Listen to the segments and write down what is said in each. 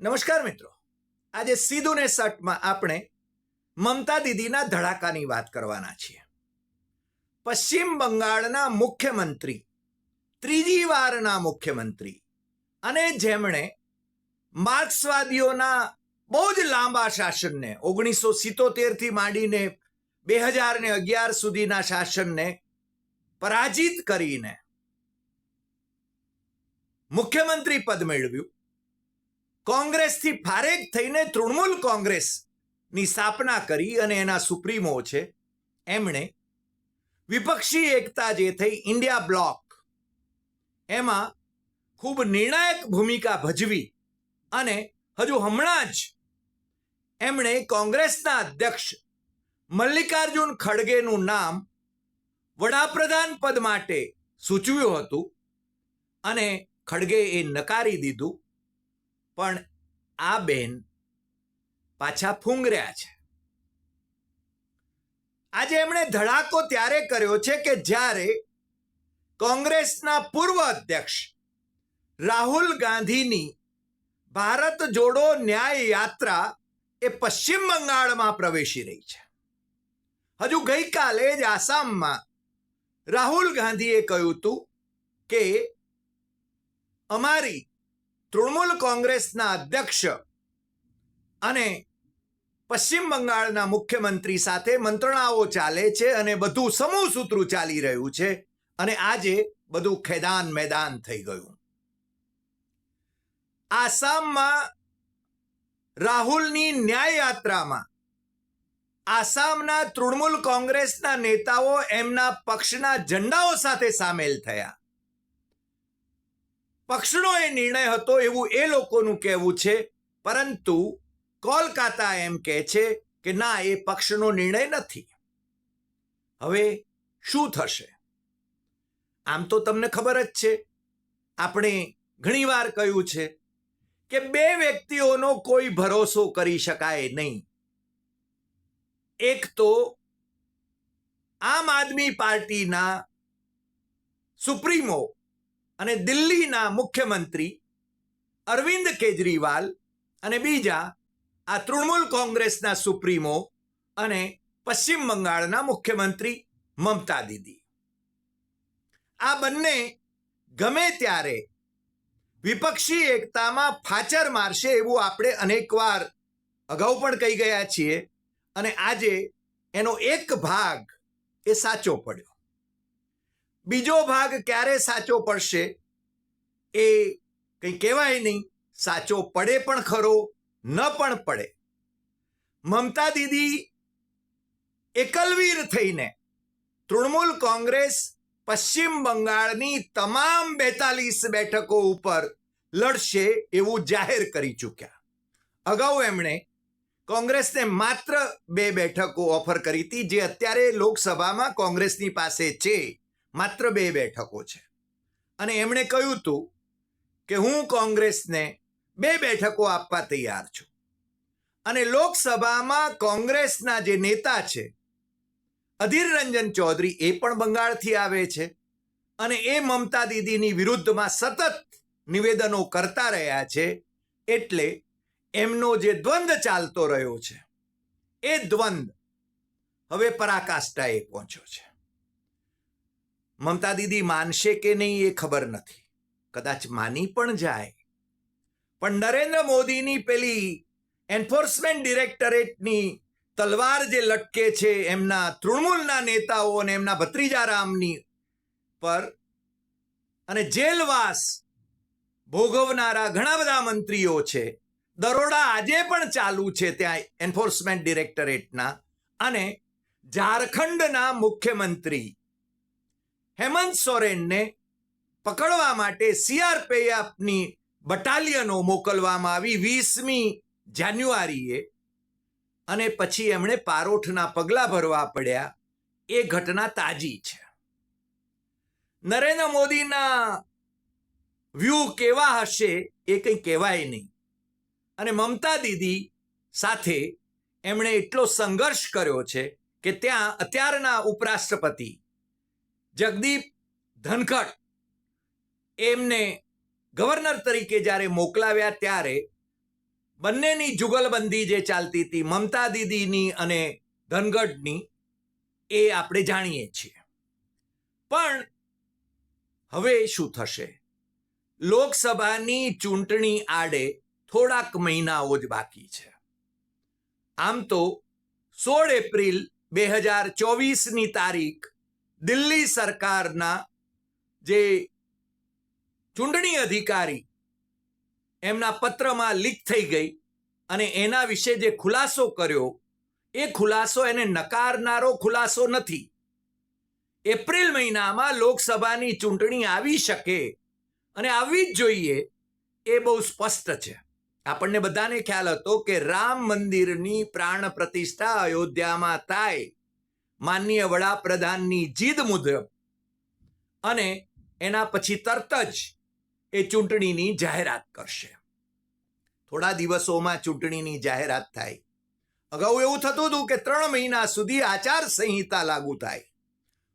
નમસ્કાર મિત્રો. આજે સીધું ને સટમાં આપણે મમતા દીદીના ધડાકાની વાત કરવાના છીએ. પશ્ચિમ બંગાળના મુખ્યમંત્રી, ત્રીજી વારના મુખ્યમંત્રી અને જેમણે માર્ક્સવાદીઓના બહુ જ લાંબા શાસનને ઓગણીસો સિત્તોતેરથી માંડીને બે હજાર ને અગિયાર સુધીના શાસનને પરાજિત કરીને મુખ્યમંત્રી પદ મેળવ્યું. કોંગ્રેસથી ફારેક થઈને તૃણમૂલ કોંગ્રેસની સ્થાપના કરી અને એના સુપ્રીમો છે. એમણે વિપક્ષી એકતા જે થઈ ઇન્ડિયા બ્લોક, એમાં ખૂબ નિર્ણાયક ભૂમિકા ભજવી અને હજુ હમણાં જ એમણે કોંગ્રેસના અધ્યક્ષ મલ્લિકાર્જુન ખડગેનું નામ વડાપ્રધાન પદ માટે સૂચવ્યું હતું અને ખડગે એ નકારી દીધું. પણ આ બેન પાછા ફૂંગર્યા છે. આજે એમણે ધડાકો ત્યારે કર્યો છે કે જ્યારે કોંગ્રેસના પૂર્વ અધ્યક્ષ રાહુલ ગાંધીની ભારત જોડો ન્યાય યાત્રા એ પશ્ચિમ બંગાળમાં પ્રવેશી રહી છે. હજુ ગઈકાલે જ આસામમાં રાહુલ ગાંધીએ કહ્યું હતું કે અમારી તૃણમૂલ કોંગ્રેસના અધ્યક્ષ અને પશ્ચિમ બંગાળના મુખ્યમંત્રી સાથે મંત્રણાઓ ચાલે છે અને બધું સમૂહ સૂત્રું ચાલી રહ્યું છે અને આજે બધું ખેદાન મેદાન થઈ ગયું. આસામમાં રાહુલની ન્યાય યાત્રામાં આસામના તૃણમૂલ કોંગ્રેસના નેતાઓ એમના પક્ષના ઝંડાઓ સાથે સામેલ થયા. પક્ષનો એ નિર્ણય હતો એવું એ લોકોનું કહેવું છે, પરંતુ કોલકાતા એમ કહે છે કે ના, એ પક્ષનો નિર્ણય નથી. હવે શું થશે? આમ તો તમને ખબર જ છે. આપણે ઘણીવાર કહ્યું છે કે બે વ્યક્તિઓનો કોઈ ભરોસો કરી શકાય નહીં. એક તો આમ આદમી પાર્ટીના સુપ્રીમો અને દિલ્હીના મુખ્યમંત્રી અરવિંદ કેજરીવાલ અને બીજા આ તૃણમૂલ કોંગ્રેસના સુપ્રીમો અને પશ્ચિમ બંગાળના મુખ્યમંત્રી મમતા દીદી. આ બંને ગમે ત્યારે વિપક્ષી એકતામાં ફાચર મારશે એવું આપણે અનેકવાર અગાઉ પણ કહી ગયા છીએ અને આજે એનો એક ભાગ એ સાચો પડ્યો. બીજો ભાગ ક્યારે સાચો પડશે એ કંઈ કહેવાય નહીં. સાચો પડે પણ ખરો, ન પણ પડે. મમતા દીદી એકલવીર થઈને તૃણમૂલ કોંગ્રેસ, પશ્ચિમ બંગાળની તમામ બેતાલીસ બેઠકો ઉપર લડશે એવું જાહેર કરી ચૂક્યા. અગાઉ એમણે કોંગ્રેસને માત્ર બે બેઠકો ઓફર કરી હતી, જે અત્યારે લોકસભામાં કોંગ્રેસની પાસે છે. માત્ર બે બેઠકો છે. અને એમણે કહ્યું હતું કે હું કોંગ્રેસને બે બેઠકો આપવા તૈયાર છું. અને લોકસભામાં કોંગ્રેસના જે નેતા છે, અધીર રંજન ચૌધરી એ પણ બંગાળથી આવે છે અને એ મમતા દીદીની વિરુદ્ધમાં સતત નિવેદનો કરતા રહ્યા છે એટલે એમનો જે દ્વંદ ચાલતો રહ્યો છે, એ દ્વંદ હવે પરાકાષ્ઠાએ પહોંચ્યો છે. મમતા દીદી માનશે કે નહીં એ ખબર નથી. કદાચ માની પણ જાય. પણ નરેન્દ્ર મોદીની પેલી એન્ફોર્સમેન્ટ ડિરેક્ટરેટની તલવાર જે લટકે છે એમના તૃણમૂલના નેતાઓ અને એમના ભત્રીજા રામની પર અને જેલવાસ ભોગવનારા ઘણા બધા મંત્રીઓ છે. દરોડા આજે પણ ચાલુ છે ત્યાં એન્ફોર્સમેન્ટ ડિરેક્ટરેટના અને ઝારખંડના મુખ્યમંત્રી હેમંત સોરેનને પકડવા માટે સીઆરપીએફની બટાલિયનો મોકલવામાં આવી વીસમી જાન્યુઆરીએ. અને પછી એમણે પારોઠના પગલા ભરવા પડ્યા. એ ઘટના તાજી છે. નરેન્દ્ર મોદીના વ્યૂ કેવા હશે એ કંઈ કહેવાય નહીં. અને મમતા દીદી સાથે એમણે એટલો સંઘર્ષ કર્યો છે કે ત્યાં, અત્યારના ઉપરાષ્ટ્રપતિ જગદીપ ધનખડ. એમને ગવર્નર તરીકે જ્યારે મોકલાવ્યા ત્યારે બંનેની જુગલબંધી જે ચાલતી હતી, મમતા દીદીની અને ધનગઢની, એ આપણે જાણીએ છીએ. પણ હવે શું થશે? લોકસભાની ચૂંટણી આડે થોડાક મહિનાઓ જ બાકી છે. આમ તો સોળ એપ્રિલ બે હજાર ચોવીસની તારીખ દિલ્હી સરકારના જે ચૂંટણી અધિકારી એમના પત્રમાં લીક થઈ ગઈ અને એના વિશે જે ખુલાસો કર્યો, એ ખુલાસો એને નકારનારો ખુલાસો નથી. એપ્રિલ મહિનામાં લોકસભાની ચૂંટણી આવી શકે અને આવવી જ જોઈએ એ બહુ સ્પષ્ટ છે. આપણને બધાને ખ્યાલ હતો કે રામ મંદિરની પ્રાણ પ્રતિષ્ઠા અયોધ્યામાં થાય. માનનીય વડાપ્રધાનની જીદ મુજબ અને એના પછી તરત જ એ ચૂંટણીની જાહેરાત કરશે. થોડા દિવસોમાં ચૂંટણીની જાહેરાત થાય. અગાઉ એવું થતું હતું કે ત્રણ મહિના સુધી આચાર સંહિતા લાગુ થાય.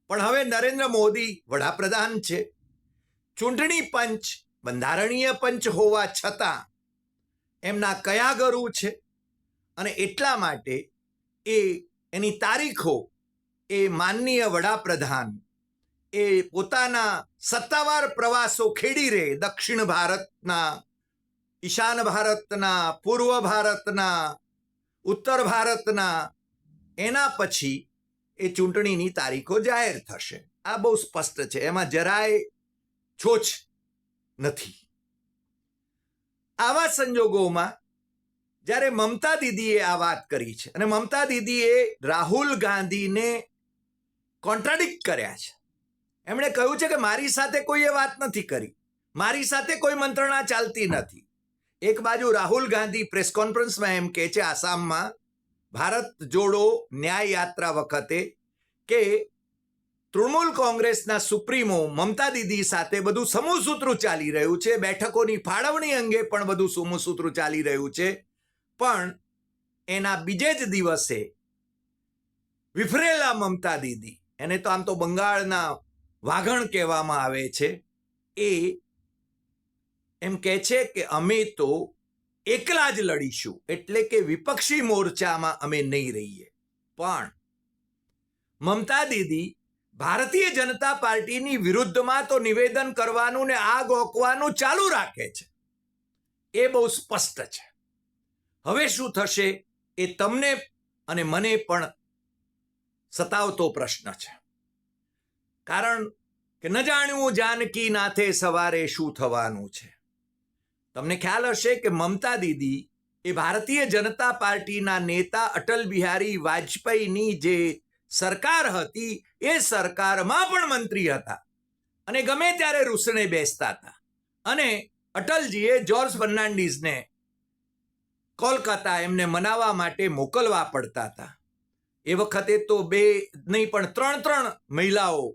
પણ હવે નરેન્દ્ર મોદી વડાપ્રધાન છે. ચૂંટણી પંચ બંધારણીય પંચ હોવા છતાં એમના કયા ગરુ છે અને એટલા માટે એ એની તારીખો એ માનનીય વડાપ્રધાન, એ પોતાના સત્તાવાર પ્રવાસો ખેડી રહે દક્ષિણ ભારતના, ઈશાન ભારતના, પૂર્વ ભારતના, ઉત્તર ભારતના, એના પછી એ ચૂંટણીની તારીખો જાહેર થશે. આ બહુ સ્પષ્ટ છે. એમાં જરાય છોછ નથી. આવા સંજોગોમાં જ્યારે મમતા દીદીએ આ વાત કરી છે અને મમતા દીદીએ રાહુલ ગાંધીને કોન્ટ્રાડિક્ટ કર્યા છે. એમણે કહ્યું છે કે મારી સાથે કોઈએ વાત નથી કરી. મારી સાથે કોઈ મંત્રણા ચાલતી નથી. એક બાજુ રાહુલ ગાંધી પ્રેસ કોન્ફરન્સમાં એમ કહે છે, આસામમાં ભારત જોડો ન્યાય યાત્રા વખતે કે તૃણમૂલ કોંગ્રેસના સુપ્રીમો મમતા દીદી સાથે બધું સમૂહસૂત્રું ચાલી રહ્યું છે, બેઠકોની ફાળવણી અંગે પણ બધું સમૂહસૂત્રું ચાલી રહ્યું છે. પણ એના બીજે જ દિવસે વિફરેલા મમતા દીદી એને તો આમ તો બંગાળના વાઘણ કહેવામાં આવે છે, એ એમ કહે છે કે અમે તો એકલા જ લડીશું, એટલે કે વિપક્ષી મોરચામાં અમે નહીં રહીએ. પણ મમતા દીદી ભારતીય જનતા પાર્ટીની વિરુદ્ધમાં તો નિવેદન કરવાનું ને આગ ઓકવાનું ચાલુ રાખે છે. એ બહુ સ્પષ્ટ છે. હવે શું થશે એ તમને અને મને પણ સતાવતો પ્રશ્ન છે. કારણ કે ન જાણ્યું જાનકી નાથે સવારે શું થવાનું છે. તમને ખ્યાલ હશે કે મમતા દીદી એ ભારતીય જનતા પાર્ટીના નેતા અટલ બિહારી વાજપેયીની જે સરકાર હતી, એ સરકારમાં પણ મંત્રી હતા. અને ગમે ત્યારે રૂસણે બેસતા હતા. અને અટલજીએ જોર્જ ફર્નાન્ડીઝને કોલકાતા એમને મનાવવા માટે મોકલવા પડતા હતા. એ વખતે તો બે નહીં, પણ ત્રણ ત્રણ મહિલાઓ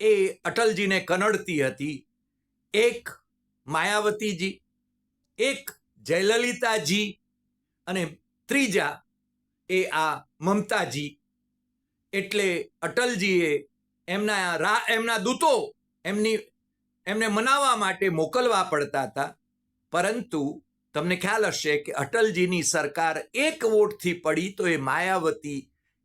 એ અટલજીને કનડતી હતી. એક માયાવતીજી, એક જયલલિતાજી અને ત્રીજા એ આ મમતાજી. એટલે અટલજીએ એમના રા, એમના દૂતો એમની, એમને મનાવવા માટે મોકલવા પડતા હતા. પરંતુ તમને ખ્યાલ હશે કે અટલજીની સરકાર એક વોટથી પડી તો એ માયાવતી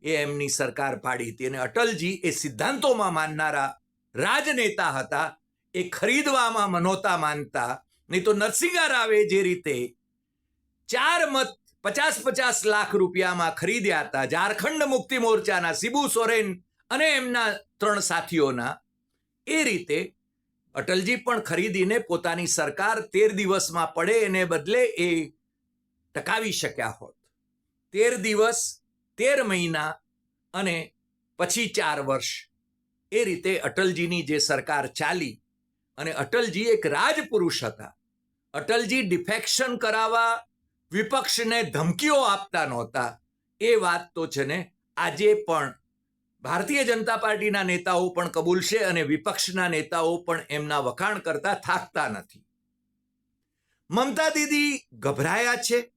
એ એમની સરકાર પાડી હતી અને અટલજી એ સિદ્ધાંતોમાં માનનારા રાજનેતા હતા, એ ખરીદવામાં મનોતા માનતા, નહીં તો નરસિંહા રાવે જે રીતે ચાર મત, પચાસ પચાસ લાખ રૂપિયામાં ખરીદ્યા હતા, ઝારખંડ મુક્તિ મોરચાના સિબુ સોરેન અને એમના ત્રણ સાથીઓના, એ રીતે અટલજી પણ ખરીદીને પોતાની સરકાર તેર દિવસમાં પડે એને બદલે એ ટકાવી શક્યા હોત. તેર દિવસ તેર મહિના અને પછી ચાર વર્ષ. એ રીતે અટલજીની જે સરકાર ચાલી અને અટલજી એક રાજપુરુષ હતા. અટલજી ડિફેક્શન કરાવવા વિપક્ષને ધમકીઓ આપતા નહોતા. એ વાત તો છે ને આજે પણ ભારતીય જનતા પાર્ટીના નેતાઓ પણ કબૂલશે અને વિપક્ષના નેતાઓ પણ એમના વખાણ કરતા થાકતા નથી. મમતા દીદી ગભરાયા છે.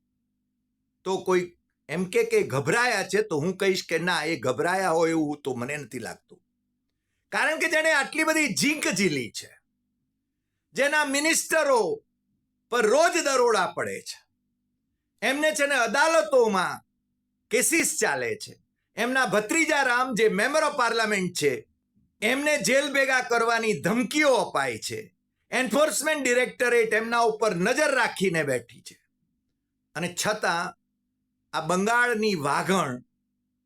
તો કોઈ એમ કે કે ગભરાયા છે તો હું કહીશ કે ના, એ ગભરાયા હોય એવું તો મને નથી લાગતું. કારણ કે જેણે આટલી બધી ઝીંક ઝીલી છે, જેના મિનિસ્ટરો પર રોજ દરોડા પડે છે, એમને છે ને અદાલતોમાં કેસીસ ચાલે છે, એમના ભત્રીજા રામ જે મેમ્બર ઓફ પાર્લામેન્ટ છે, એમને જેલ ભેગા કરવાની ધમકીઓ અપાય છે, એન્ફોર્સમેન્ટ ડિરેક્ટરેટ એમના ઉપર નજર રાખીને બેઠી છે. અને છતાં આ બંગાળની વાઘણ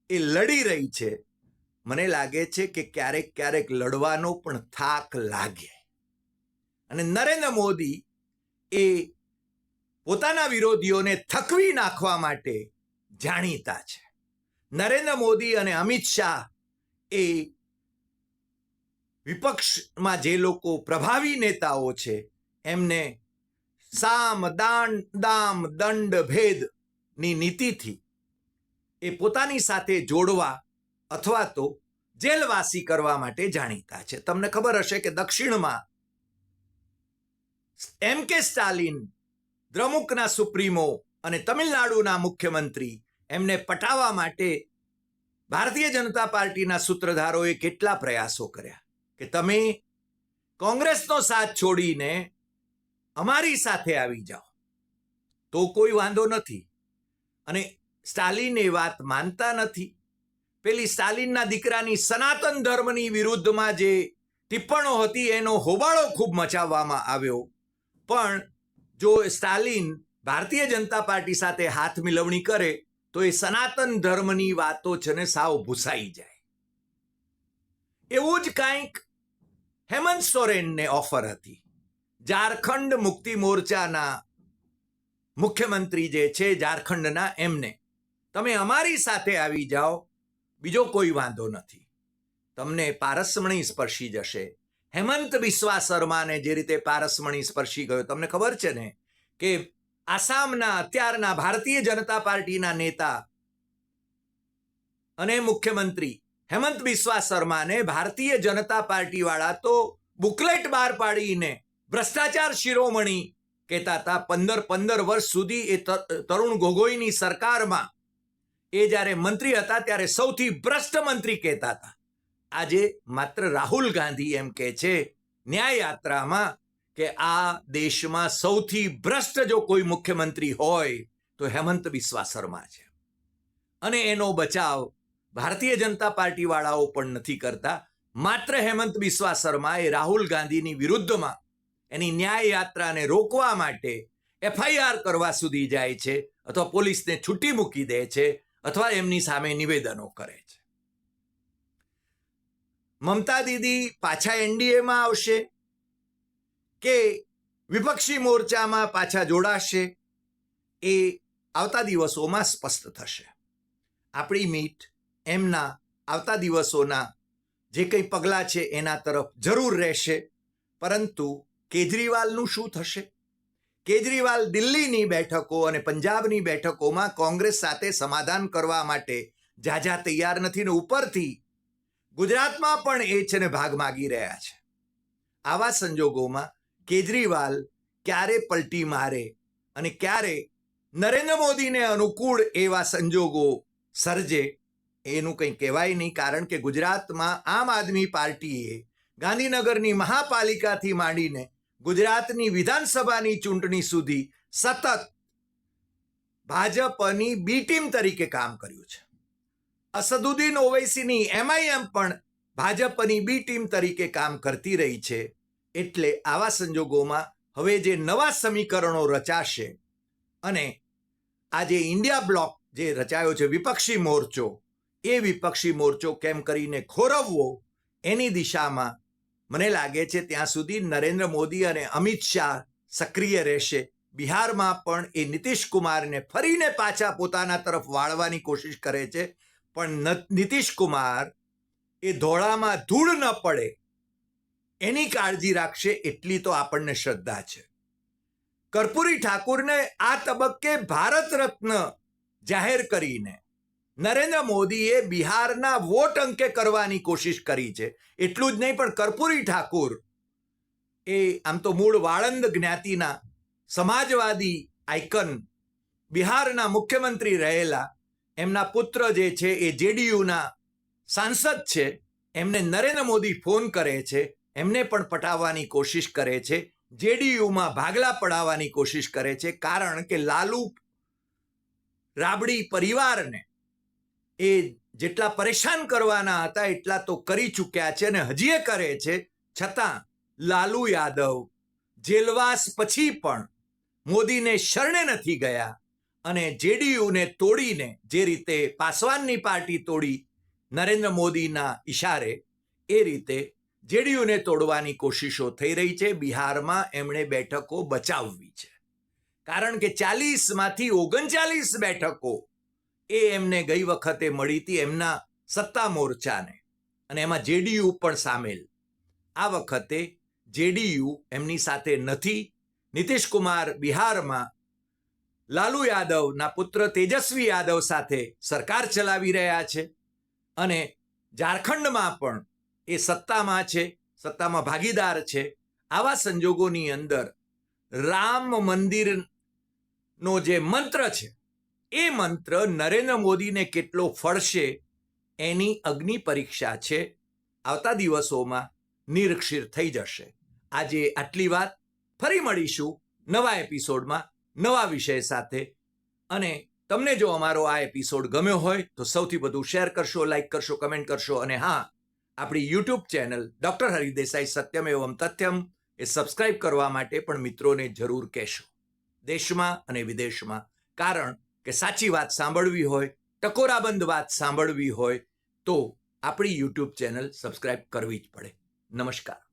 એ લડી રહી છે. મને લાગે છે કે ક્યારેક ક્યારેક લડવાનો પણ થાક લાગે. અને નરેન્દ્ર મોદી એ પોતાના વિરોધીઓને થકવી નાખવા માટે જાણીતા છે. નરેન્દ્ર મોદી અને અમિત શાહ એ વિપક્ષમાં જે લોકો પ્રભાવી નેતાઓ છે, એમને સામ, દાન, દામ, દંડ, ભેદ ની નીતિથી એ પોતાની સાથે જોડવા અથવા તો જેલવાસી કરવા માટે જાણીતા છે. તમને ખબર હશે કે દક્ષિણમાં એમ કે સ્ટાલિન, દ્રમુકના સુપ્રીમો અને તમિલનાડુના મુખ્યમંત્રી એમને પટાવવા માટે ભારતીય જનતા પાર્ટીના સૂત્રધારોએ કેટલા પ્રયાસો કર્યા કે તમે કોંગ્રેસનો સાથ છોડીને અમારી સાથે આવી જાઓ. તો કોઈ વાંધો નથી. અને સ્ટાલિન એ વાત માનતા નથી. પેલી સ્ટાલિનના દીકરાની સનાતન ધર્મની વિરુદ્ધમાં જે ટિપ્પણો હતી એનો હોબાળો ખૂબ મચાવવામાં આવ્યો. પણ જો સ્ટાલિન ભારતીય જનતા પાર્ટી સાથે હાથ મિલવણી કરે, તો એ સનાતન ધર્મની વાતો છે ને સાવ ભૂસાઈ જાય. એવું જ કાંઈક હેમંત સોરેનને ઓફર હતી. ઝારખંડ મુક્તિ મોરચાના મુખ્યમંત્રી જે છે ઝારખંડના એમને. તમે અમારી સાથે આવી જાઓ, બીજો કોઈ વાંધો નથી. તમને પારસમણી સ્પર્શી જશે. હેમંત બિસ્વા શર્માને જે રીતે પારસમણી સ્પર્શી ગયો, તમને ખબર છે ને કે આસામના અત્યારના ભારતીય જનતા પાર્ટીના નેતા અને મુખ્યમંત્રી હેમંત બિસ્વા શર્માને ભારતીય જનતા પાર્ટીવાળા તો બુકલેટ બહાર પાડીને ભ્રષ્ટાચાર શિરોમણી કહેતા હતા, પંદર પંદર વર્ષ સુધી એ તરુણ ગોગોઈની સરકારમાં એ જ્યારે મંત્રી હતા, ત્યારે સૌથી ભ્રષ્ટ મંત્રી કહેતા હતા. આજે માત્ર રાહુલ ગાંધી એમ કે છે ન્યાય યાત્રામાં કે આ દેશમાં સૌથી ભ્રષ્ટ જો કોઈ મુખ્યમંત્રી હોય, તો હેમંત બિસ્વા શર્મા છે. અને એનો બચાવ ભારતીય જનતા પાર્ટીવાળાઓ પણ નથી કરતા. માત્ર હેમંત બિસ્વા એ રાહુલ ગાંધીની વિરુદ્ધમાં એની ન્યાય યાત્રાને રોકવા માટે એફઆઈઆર કરવા સુધી જાય છે અથવા પોલીસને છૂટી મૂકી દે છે અથવા એમની સામે નિવેદનો કરે છે. મમતા દીદી પાછા એનડીએમાં આવશે કે વિપક્ષી મોરચામાં પાછા જોડાશે એ આવતા દિવસોમાં સ્પષ્ટ થશે. આપણી મીટ એમના આવતા દિવસોના જે કંઈ પગલાં છે એના તરફ જરૂર રહેશે, પરંતુ કેજરીવાલનું શું થશે? કેજરીવાલ દિલ્હીની બેઠકો અને પંજાબની બેઠકોમાં કોંગ્રેસ સાથે સમાધાન કરવા માટે જાજા તૈયાર નથી ને ઉપરથી ગુજરાતમાં પણ એ છે ને ભાગ માગી રહ્યા છે. આવા સંજોગોમાં કેજરીવાલ ક્યારે પલટી મારે અને ક્યારે નરેન્દ્ર મોદીને અનુકૂળ એવા સંજોગો સર્જે એનું કંઈ કહેવાય નહીં, કારણ કે ગુજરાતમાં આમ આદમી પાર્ટીએ ગાંધીનગરની મહાપાલિકાથી માંડીને ગુજરાતની વિધાનસભાની ચૂંટણી સુધી સતત ભાજપની બી ટીમ તરીકે કામ કર્યું છે. અસદુદ્દીન ઓવૈસીની એમઆઈએમ પણ ભાજપની બી ટીમ તરીકે કામ કરતી રહી છે એટલે આવા સંજોગોમાં હવે જે નવા સમીકરણો રચાશે અને આ જે ઇન્ડિયા બ્લોક જે રચાયો છે વિપક્ષી મોરચો, એ વિપક્ષી મોરચો કેમ કરીને ખોરવવો એની દિશામાં મને લાગે છે ત્યાં સુધી નરેન્દ્ર મોદી અને અમિત શાહ સક્રિય રહેશે. બિહારમાં પણ એ નીતિશ કુમારને ફરીને પાછા પોતાના તરફ વાળવાની કોશિશ કરે છે. પણ નીતિશ કુમાર એ ધોળામાં ધૂળ ન પડે. એની કાળજી રાખશે એટલી તો આપણને શ્રદ્ધા છે. કર્પૂરી ઠાકુરને આ તબક્કે ભારત રત્ન જાહેર કરીને નરેન્દ્ર મોદીએ બિહારના વોટ અંકે કરવાની કોશિશ કરી છે. એટલું જ નહીં, પણ કર્પૂરી ઠાકુર એ આમ તો મૂળ વાળંદ જ્ઞાતિના સમાજવાદી આઇકન બિહારના મુખ્યમંત્રી રહેલા, એમના પુત્ર જે છે એ જેડીયુના સાંસદ છે, એમને નરેન્દ્ર મોદી ફોન કરે છે, એમને પણ પટાવવાની કોશિશ કરે છે, જેડીયુમાં ભાગલા પડાવવાની કોશિશ કરે છે, કારણ કે લાલુ રાબડી પરિવારને એ જેટલા પરેશાન કરવાના હતા, એટલા તો કરી ચૂક્યા છે અને હજી એ કરે છે. છતાં, લાલુ યાદવ જેલવાસ પછી પણ મોદીને શરણે નથી ગયા અને જેડીયુને તોડીને જે રીતે પાસવાનની પાર્ટી તોડી નરેન્દ્ર મોદીના ઈશારે, એ રીતે જેડીયુને તોડવાની કોશિશો થઈ રહી છે. બિહારમાં એમણે બેઠકો બચાવવી છે. કારણ કે ચાલીસમાંથી ઓગણચાલીસ બેઠકો એ એમને ગઈ વખતે મળી હતી એમના સત્તા મોરચાને. અને એમાં જેડીયુ પણ સામેલ. આ વખતે જેડીયુ એમની સાથે નથી. નીતિશ કુમાર બિહારમાં લાલુ યાદવના પુત્ર તેજસ્વી યાદવ સાથે સરકાર ચલાવી રહ્યા છે. અને ઝારખંડમાં પણ એ સત્તામાં છે, સત્તામાં ભાગીદાર છે. આવા સંજોગોની અંદર રામ મંદિરનો જે મંત્ર છે એ મંત્ર નરેન્દ્ર મોદીને કેટલો ફળશે એની અગ્નિ પરીક્ષા છે. આવતા દિવસોમાં નિરક્ષીર થઈ જશે. આજે આટલી વાત. ફરી મળીશું નવા એપિસોડમાં નવા વિષય સાથે. અને તમને જો અમારો આ એપિસોડ ગમ્યો હોય તો સૌથી વધુ શેર કરશો, લાઈક કરશો, કમેન્ટ કરશો અને હા, આપણી યુટ્યુબ ચેનલ ડૉક્ટર હરિદેસાઈ સત્યમ એવમ તથ્યમ એ સબસ્ક્રાઇબ કરવા માટે પણ મિત્રોને જરૂર કહેશો. દેશમાં અને વિદેશમાં કારણ કે સાચી વાત સાંભળવી હોય, ટકોરાબંધ વાત સાંભળવી હોય, તો આપણી યુટ્યુબ ચેનલ સબસ્ક્રાઇબ કરવી જ પડે. નમસ્કાર.